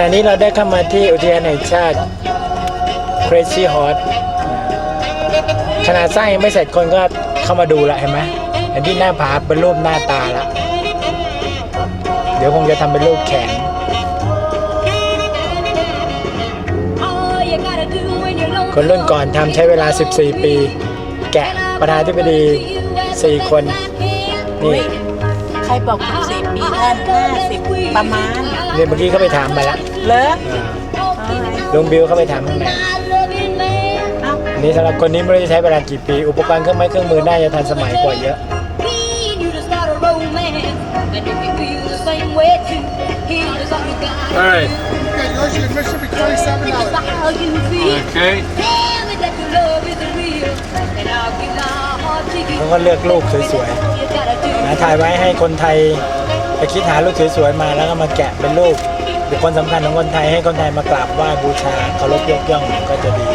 ณะนี้เราได้เข้ามาที่อุทยานแห่งชาติ Crazy Horse ขนาดสร้างยังไม่เสร็จคนก็เข้ามาดูละเห็นไหมเห็นที่หน้าผาเป็นรูปหน้าตาละ เดี๋ยวคงจะทำเป็นรูปแขนคนรุ่นก่อนทำใช้เวลา 14 ปี แกะประธานาธิบดี 4 คน นี่ ใครบอกสิบปีท่านห้าสิบประมาณ เนี่ยเมื่อกี้เขาไปถามมาละเหรออ่าลุงบิวเขาไปถามข้างในเอ้านี่สำหรับคนนี้ไม่รู้จะใช้เวลากี่ปี อุปกรณ์เครื่องไม้เครื่องมือน่าจะทันสมัยกว่าเยอะ All right. Okay, yours, your admission will be twenty-seven dollars. Okay. เขาก็เลือกรูปสวยๆนะถ่ายไว้ให้คนไทย ไปคิดหารูปสวยๆมาแล้วก็มาแกะเป็นรูปบุคคลสำคัญของคนไทยให้คนไทยมากราบไหว้บูชาเคารพยกย่องก็จะดี